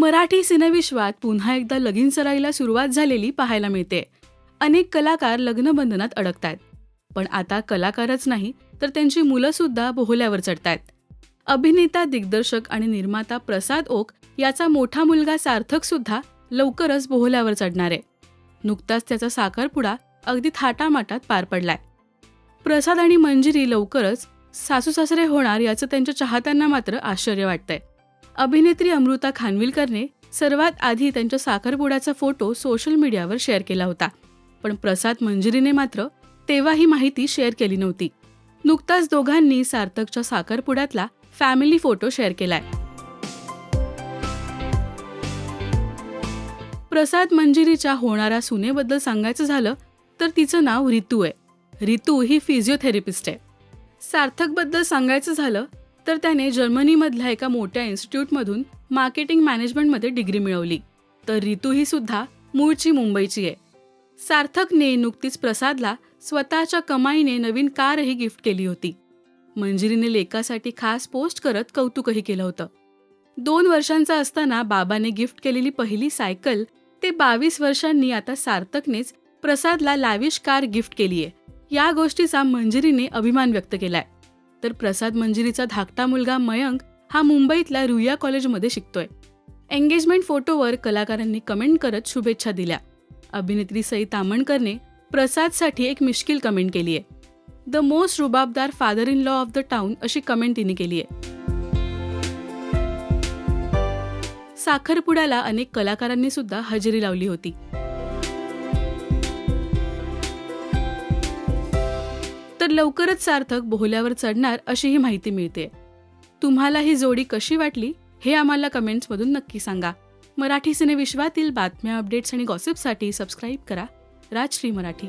मराठी सिनेविश्वात पुन्हा एकदा लगीन सराईला सुरुवात झालेली पाहायला मिळते. अनेक कलाकार लग्नबंधनात अडकतायत. पण आता कलाकारच नाही तर त्यांची मुलंसुद्धा बोहल्यावर चढतात अभिनेता दिग्दर्शक आणि निर्माता प्रसाद ओक याचा मोठा मुलगा सार्थक सुद्धा लवकरच बोहल्यावर चढणार. आहे नुकताच त्याचा साखरपुडा अगदी थाटामाटात पार पडलाय. प्रसाद आणि मंजिरी लवकरच सासू सासरे होणार याचं त्यांच्या चाहत्यांना मात्र आश्चर्य वाटतंय. अभिनेत्री अमृता खानविलकरने सर्वात आधी त्यांच्या साखरपुड्याचा फोटो सोशल मीडियावर शेअर केला होता. पण प्रसाद मंजिरीने मात्र तेव्हा ही माहिती शेअर केली नव्हती. नुकताच दोघांनी सार्थकच्या साखरपुड्यातला फॅमिली फोटो शेअर केलाय. प्रसाद मंजिरीच्या होणाऱ्या सुनेबद्दल सांगायचं झालं तर तिचं नाव रितू आहे. रितू ही फिजिओथेरपिस्ट आहे. सार्थकबद्दल सांगायचं झालं तर त्याने जर्मनीमधल्या एका मोठ्या इन्स्टिट्यूटमधून मार्केटिंग मॅनेजमेंटमध्ये डिग्री मिळवली. तर रितू ही सुद्धा मूळची मुंबईची आहे. सार्थकने नुकतीच प्रसादला स्वतःच्या कमाईने नवीन कारही गिफ्ट केली होती. मंजिरीने लेकासाठी खास पोस्ट करत कौतुकही केलं होतं. दोन वर्षांचा असताना बाबाने गिफ्ट केलेली पहिली सायकल ते बावीस वर्षांनी आता सार्थकनेच प्रसादला लाविश कार गिफ्ट केलीये. या गोष्टीचा मंजिरीने अभिमान व्यक्त केलाय. तर प्रसाद मंजिरीचा धाकटा मुलगा मयंक हा मुंबईतल्या रुईया कॉलेजमध्ये शिकतोय. एंगेजमेंट फोटोवर कलाकारांनी कमेंट करत शुभेच्छा दिल्या. अभिनेत्री सई तामणकरने प्रसादसाठी एक मिश्किल कमेंट केली आहे द मोस्ट रुबाबदार father in law of the town अशी कमेंट तिने केली आहे साखरपुड्याला अनेक कलाकारांनी सुद्धा हजेरी लावली होती. तर लवकरच सार्थक बोहल्यावर चढणार अशी ही माहिती मिळते. तुम्हाला ही जोडी कशी वाटली हे आम्हाला कमेंट्समधून नक्की सांगा. मराठी सिनेविश्वातील बातम्या अपडेट्स आणि गॉसिपसाठी सबस्क्राईब करा. राजश्री मराठी.